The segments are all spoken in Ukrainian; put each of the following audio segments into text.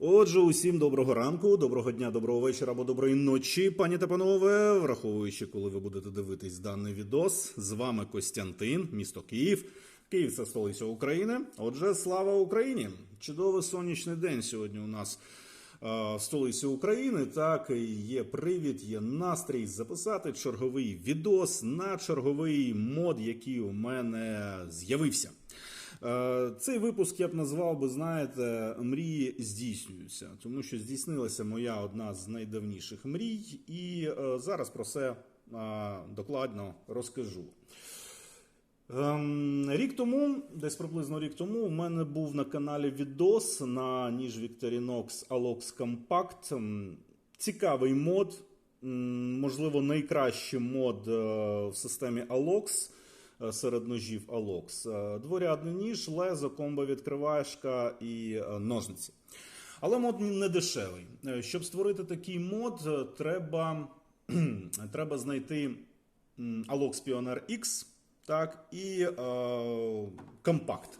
Отже, усім доброго ранку, доброго дня, доброго вечора або доброї ночі, пані та панове. Враховуючи, коли ви будете дивитись даний відос, з вами Костянтин, місто Київ. Київ це столиця України. Отже, слава Україні! Чудовий сонячний день сьогодні у нас е, в столиці України. Так є привід, є настрій записати черговий відос на черговий мод, який у мене з'явився. Е, Цей випуск я б назвав би, знаєте, мрії здійснюються, тому що здійснилася моя одна з найдавніших мрій, і е, зараз про це е, докладно розкажу. Ем, Рік тому, десь приблизно рік тому, у мене був на каналі відос на ніж Victorinox Alox Compact. Ем, Цікавий мод, можливо, найкращий мод в системі е, серед ножів Alox. Е, Дворядний ніж, лезо, комбо відкривашка і е, ножниці. Але мод не дешевий. Е, Щоб створити такий мод, е, треба, треба знайти м, Alox Pioneer X так, і е, компакт.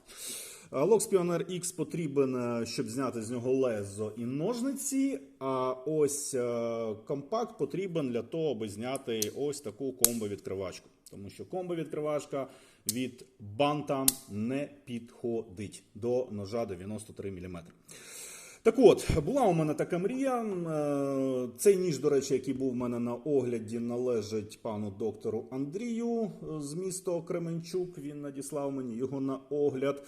Alox Pioneer X потрібен, е, щоб зняти з нього лезо і ножниці. А ось е, компакт потрібен для того, аби зняти ось таку комбо-відкривачку. Тому що комбо-відкривачка від Bantam не підходить до ножа 93 мм. Так от, була у мене така мрія. Е, Цей ніж, до речі, який був у мене на огляді, належить пану доктору Андрію е, з міста Кременчук. Він надіслав мені його на огляд.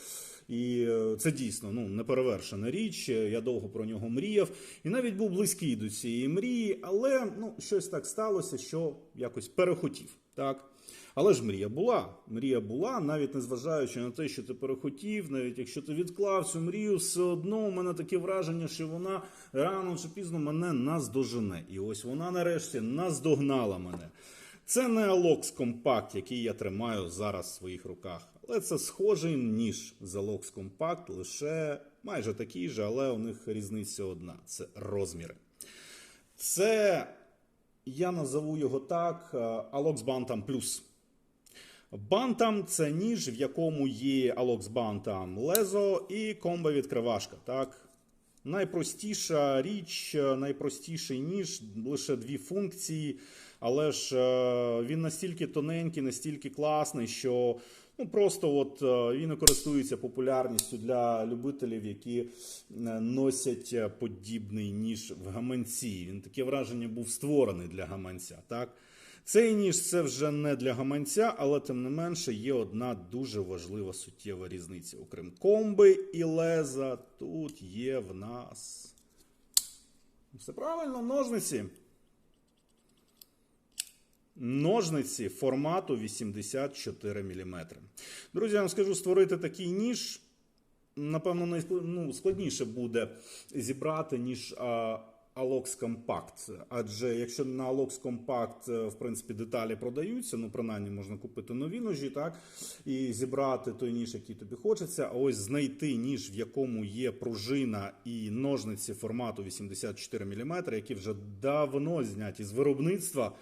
І е, це дійсно ну, неперевершена річ. Я довго про нього мріяв. І навіть був близький до цієї мрії, але ну, щось так сталося, що якось перехотів. Так? Але ж мрія була. Мрія була, навіть незважаючи на те, що ти перехотів, навіть якщо ти відклав цю мрію, все одно у мене таке враження, що вона рано чи пізно мене наздожене. І ось вона нарешті наздогнала мене. Це не Alox Compact, який я тримаю зараз в своїх руках. Але це схожий ніж з Alox Compact, лише майже такий же, але у них різниця одна: це розміри. Це я назову його так: е, Alox Bantam Plus. Бантам це ніж, в якому є Alox Bantam лезо і комбо відкривашка. Так? Найпростіша річ, найпростіший ніж, лише дві функції, але ж е, він настільки тоненький, настільки класний, що ну, просто от, е, він користується популярністю для любителів, які е, носять подібний ніж в гаманці. Він таке враження був створений для гаманця. Так? Цей ніж це вже не для гаманця, але тим не менше є одна дуже важлива суттєва різниця. Окрім комби і леза, тут є в нас. Все правильно, ножниці. Ножниці формату 84 мм. Друзі, я вам скажу, створити такий ніж, напевно, ну, складніше буде зібрати, ніж а, Alox Compact. Адже якщо на Alox Compact, е, в принципі, деталі продаються, ну, принаймні можна купити нові ножі, так, і зібрати той ніж, який тобі хочеться. А ось знайти ніж, в якому є пружина і ножниці формату 84 мм, які вже давно зняті з виробництва.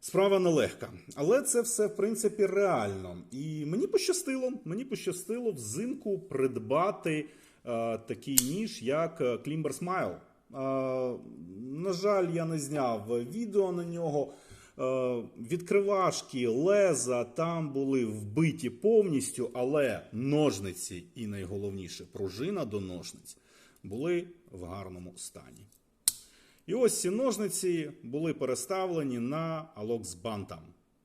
Справа нелегка, але це все в принципі реально. І мені пощастило, мені пощастило взимку придбати е, такий ніж, як е, Klimber Smile. Е, на жаль, я не зняв відео на нього. Е, відкривашки, леза там були вбиті повністю, але ножниці і найголовніше пружина до ножниць були в гарному стані. І ось ці ножниці були переставлені на Alox Bantam.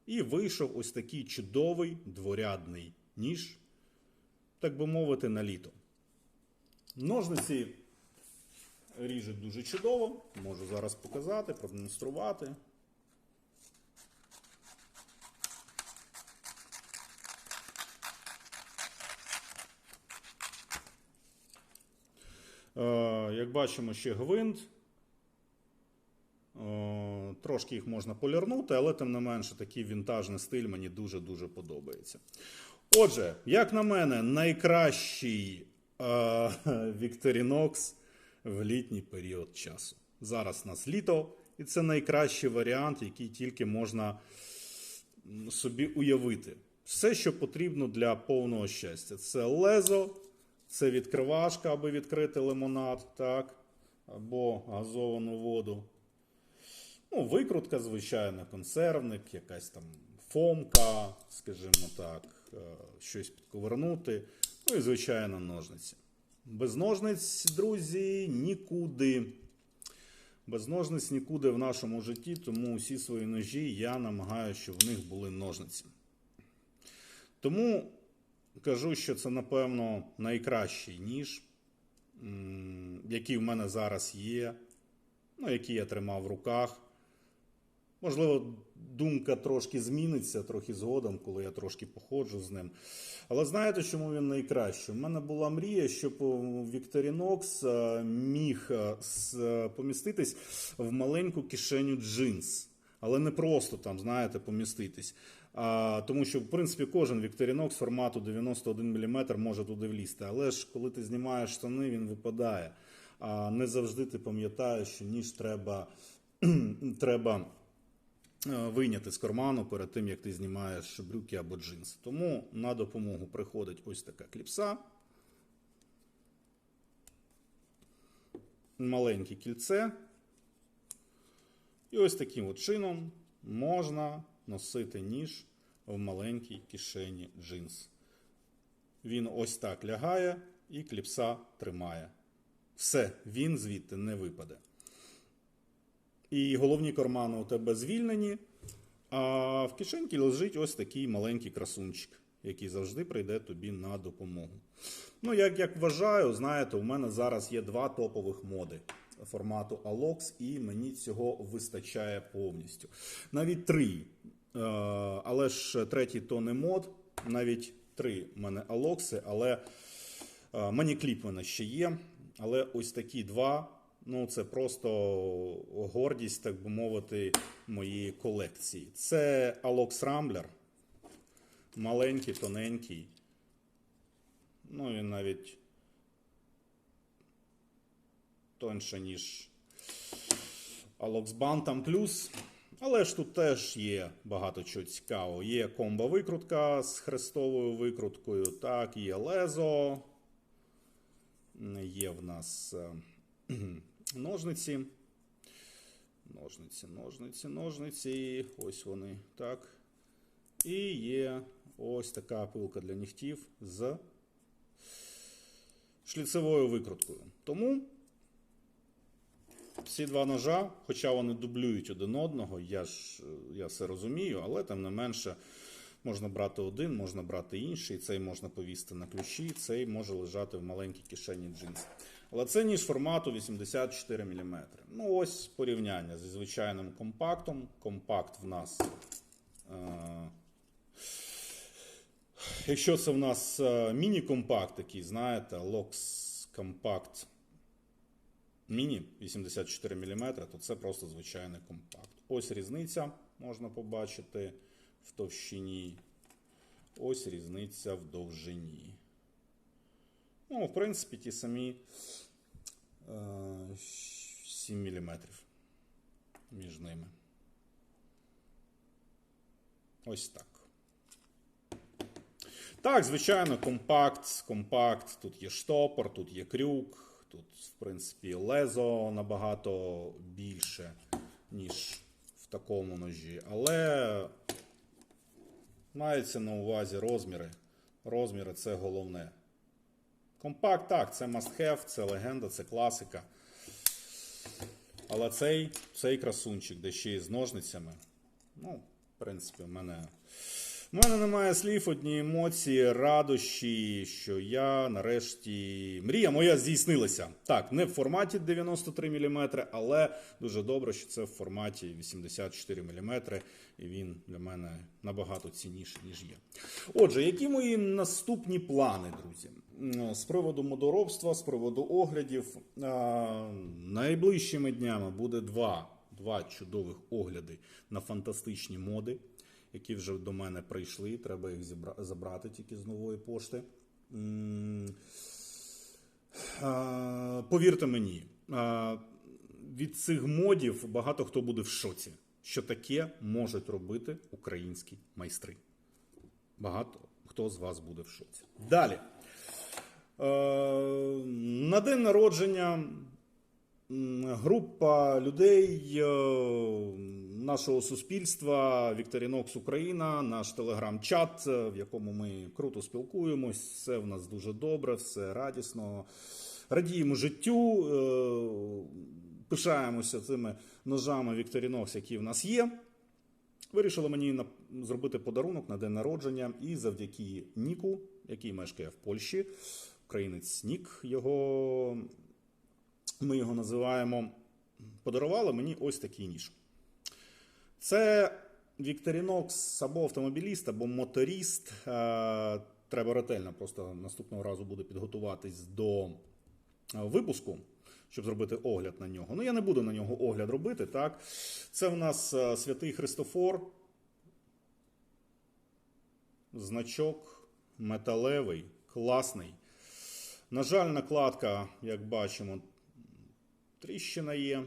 І вийшов ось такий чудовий дворядний ніж, так би мовити, на літо. Ножниці ріжуть дуже чудово. Можу зараз показати, продемонструвати. Е, Як бачимо, ще гвинт. Е, Трошки їх можна полірнути, але тим не менше такий вінтажний стиль мені дуже-дуже подобається. Отже, як на мене, найкращий е, Victorinox в літній період часу. Зараз у нас літо, і це найкращий варіант, який тільки можна собі уявити. Все, що потрібно для повного щастя: це лезо, Це відкривашка, аби відкрити лимонад, так, або газовану воду. Ну, викрутка, звичайно, консервник, якась там фомка, скажімо так, е, щось підковернути. Ну і, звичайно, ножниці. Без ножниць, друзі, нікуди. Без ножниць нікуди в нашому житті, тому усі свої ножі я намагаюся, щоб в них були ножниці. Тому кажу, що це, напевно, найкращий ніж, який в мене зараз є, ну, який я тримав в руках. Можливо, думка трошки зміниться трохи згодом, коли я трошки походжу з ним. Але знаєте, чому він найкращий? У мене була мрія, щоб Victorinox е, міг е, с- е, поміститись в маленьку кишеню джинс. Але не просто там, знаєте, поміститись. А, тому що, в принципі, кожен Victorinox формату 91 мм може туди влізти. Але ж коли ти знімаєш штани, він випадає. А не завжди ти пам'ятаєш, що ніж треба, треба вийняти з карману перед тим, як ти знімаєш брюки або джинси. Тому на допомогу приходить ось така кліпса. Маленьке кільце. І ось таким от чином можна носити ніж в маленькій кишені джинс. Він ось так лягає і кліпса тримає. Все, він звідти не випаде. І головні кармани у тебе звільнені, а в кишеньці лежить ось такий маленький красунчик, який завжди прийде тобі на допомогу. Ну, як, як вважаю, знаєте, у мене зараз є два топових моди формату Alox, і мені цього вистачає повністю. Навіть три. Е, але ж третій то не мод, навіть три в мене Алокси, але е, мені кліп мене ще є. Але ось такі два. Ну, це просто гордість, так би мовити, моєї колекції. Це Alox Rambler. Маленький, тоненький. Ну, він навіть тоньше, ніж Alox Bantam Plus. Але ж тут теж є багато чого цікавого. Є комбо-викрутка з хрестовою викруткою, так, є лезо. Є в нас е, ножниці. Ножниці, ножниці, ножниці. Ось вони, так. І є ось така пилка для нігтів з шліцевою викруткою. Тому ці два ножа, хоча вони дублюють один одного, я ж я все розумію, але тим не менше можна брати один, можна брати інший. Цей можна повісти на ключі, цей може лежати в маленькій кишені джинс. Але це ніж формату 84 мм. Ну, ось порівняння зі звичайним компактом. Компакт в нас. Е- Якщо це в нас е, міні-компакт, такий, знаєте, Lox Compact Mini 84 мм, то це просто звичайний компакт. Ось різниця можна побачити в товщині. Ось різниця в довжині. Ну, в принципі, ті самі е, 7 мм між ними. Ось так. Так, звичайно, компакт, компакт. Тут є штопор, тут є крюк. Тут, в принципі, лезо набагато більше, ніж в такому ножі. Але мається на увазі розміри. Розміри це головне. Компакт, так, це must have, це легенда, це класика. Але цей, цей красунчик, де ще й з ножницями. Ну, в принципі, в мене. У мене немає слів, одні емоції, радощі, що я нарешті. Мрія моя здійснилася. Так, не в форматі 93 мм, але дуже добре, що це в форматі 84 мм, і він для мене набагато цінніший, ніж є. Отже, які мої наступні плани, друзі? З приводу модоробства, з приводу оглядів. Найближчими днями буде два, два чудових огляди на фантастичні моди які вже до мене прийшли. Треба їх забрати тільки з нової пошти. Повірте мені, від цих модів багато хто буде в шоці, що таке можуть робити українські майстри. Багато хто з вас буде в шоці. Далі. Е, на день народження група людей е, нашого суспільства Victorinox Україна, наш телеграм-чат, е, в якому ми круто спілкуємось. Все в нас дуже добре, все радісно. Радіємо життю, пишаємося цими ножами Victorinox, які в нас є. Вирішили мені зробити подарунок на день народження, і завдяки Ніку, який мешкає в Польщі, українець Нік, його, ми його називаємо, подарували мені ось такий ніж. Це Victorinox або автомобіліст, або моторіст. Е, Треба ретельно просто наступного разу буде підготуватись до е, випуску, щоб зробити огляд на нього. Ну, я не буду на нього огляд робити, так? Це в нас е, святий Христофор. Значок металевий, класний. На жаль, накладка, як бачимо, тріщина є.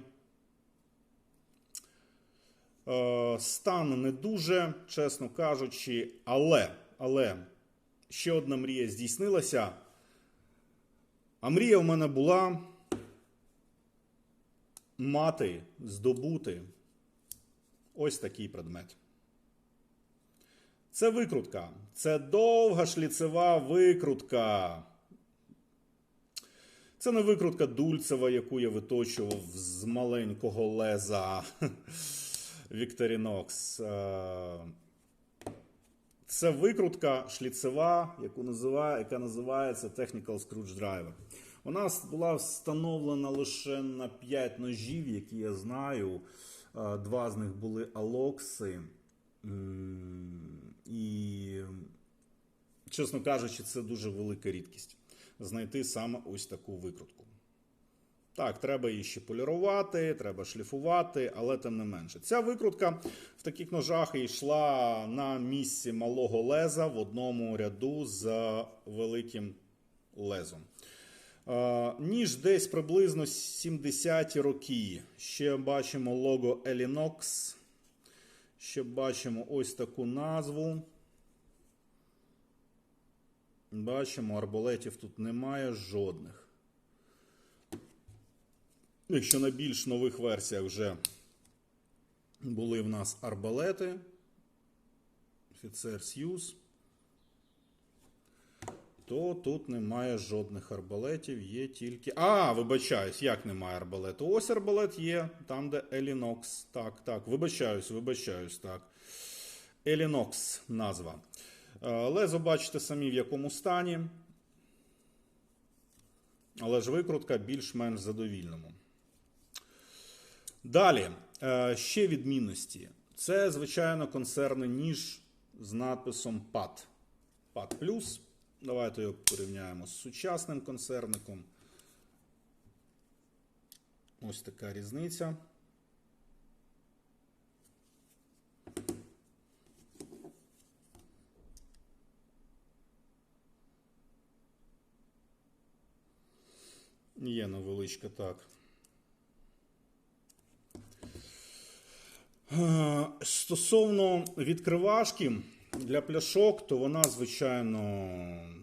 Е, Стан не дуже, чесно кажучи, але, але ще одна мрія здійснилася. А мрія в мене була мати, здобути ось такий предмет. Це викрутка. Це довга шліцева викрутка. Це не викрутка Дульцева, яку я виточував з маленького леза Victorinox. Е, Це викрутка шліцева, яку називає, яка називається Technical Screwdriver. Вона була встановлена лише на 5 ножів, які я знаю. Е, Два з них були алокси. І, чесно кажучи, це дуже велика рідкість. Знайти саме ось таку викрутку. Так, треба її ще полірувати, треба шліфувати, але тим не менше. Ця викрутка в таких ножах йшла на місці малого леза в одному ряду з великим лезом. Е, Ніж десь приблизно 70-ті роки. Ще бачимо лого Elinox. Ще бачимо ось таку назву. Бачимо, арбалетів тут немає жодних. Якщо на більш нових версіях вже були в нас арбалети, офіцер Сьюз, то тут немає жодних арбалетів, є тільки. А, вибачаюсь, як немає арбалету? Ось арбалет є, там, де Елінокс. Так, так, вибачаюсь, вибачаюсь, так. Елінокс назва. Е, Лезо бачите самі в якому стані. Але ж викрутка більш-менш задовільному. Далі, е, ще відмінності. Це, звичайно, концерний ніж з надписом PAT. PAT Plus. Давайте його порівняємо з сучасним концерником. Ось така різниця. Є невеличка так. Е, Стосовно відкривашки для пляшок, то вона, звичайно,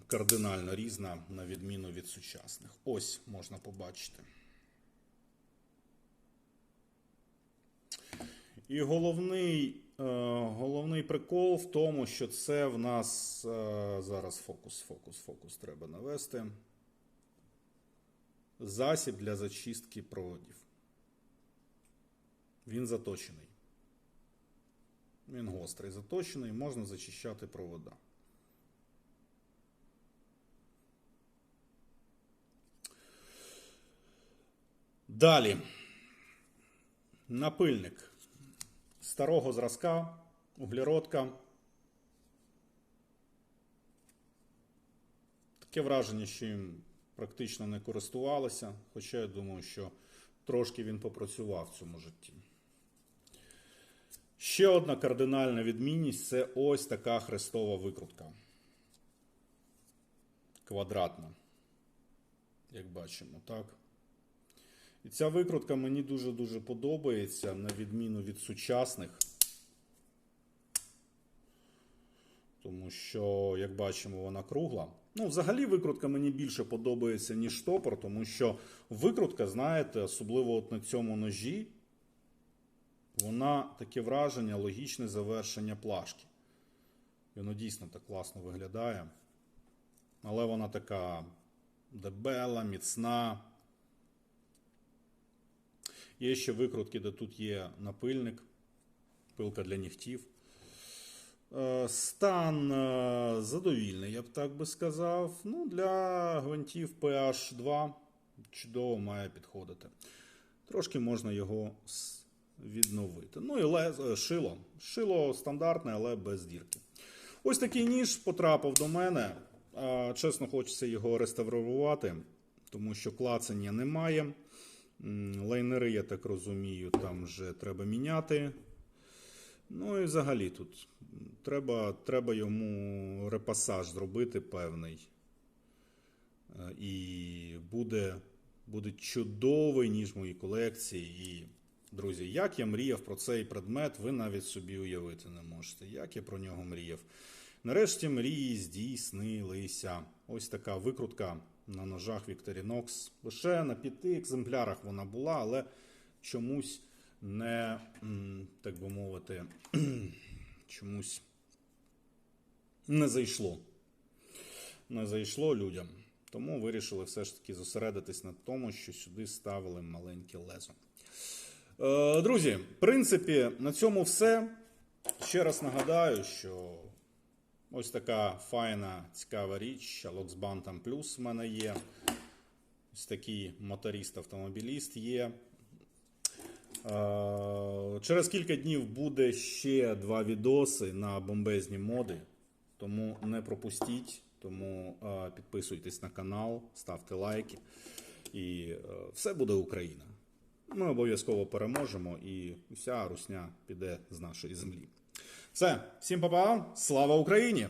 кардинально різна, на відміну від сучасних. Ось можна побачити. І головний, е, головний прикол в тому, що це в нас е, зараз фокус, фокус, фокус треба навести. Засіб для зачистки проводів. Він заточений. Він гострий, заточений, можна зачищати провода. Далі. Напильник старого зразка, углеродка. Таке враження, що їм практично не користувалися, хоча я думаю, що трошки він попрацював в цьому житті. Ще одна кардинальна відмінність це ось така хрестова викрутка. Квадратна. Як бачимо, так? І ця викрутка мені дуже-дуже подобається, на відміну від сучасних. Тому що, як бачимо, вона кругла. Ну, взагалі, викрутка мені більше подобається, ніж штопор, тому що викрутка, знаєте, особливо от на цьому ножі, вона таке враження, логічне завершення плашки. І воно дійсно так класно виглядає. Але вона така дебела, міцна. Є ще викрутки, де тут є напильник, пилка для нігтів. Е, Стан е, задовільний, я б так би сказав. Ну, для гвинтів PH2 чудово має підходити. Трошки можна його відновити. Ну і е, шило. Шило стандартне, але без дірки. Ось такий ніж потрапив до мене. Чесно, хочеться його реставрувати, тому що клацання немає. Лайнери, я так розумію, там вже треба міняти. Ну і взагалі тут треба, треба йому репасаж зробити певний. Е, І буде, буде чудовий ніж в моїй колекції. І, друзі, як я мріяв про цей предмет, ви навіть собі уявити не можете. Як я про нього мріяв. Нарешті мрії здійснилися. Ось така викрутка на ножах Victorinox. Лише на п'яти екземплярах вона була, але чомусь не, так би мовити, чомусь не зайшло. Не зайшло людям. Тому вирішили все ж таки зосередитись на тому, що сюди ставили маленьке лезо. Е, Друзі, в принципі, на цьому все. Ще раз нагадаю, що ось така файна, цікава річ. Alox Bantam Plus в мене є. Ось такий моторист-автомобіліст є. Через кілька днів буде ще два відоси на бомбезні моди. Тому не пропустіть. Тому підписуйтесь на канал, ставте лайки. І е, все буде Україна. Ми обов'язково переможемо, і вся русня піде з нашої землі. Все, всім па-па, слава Україні!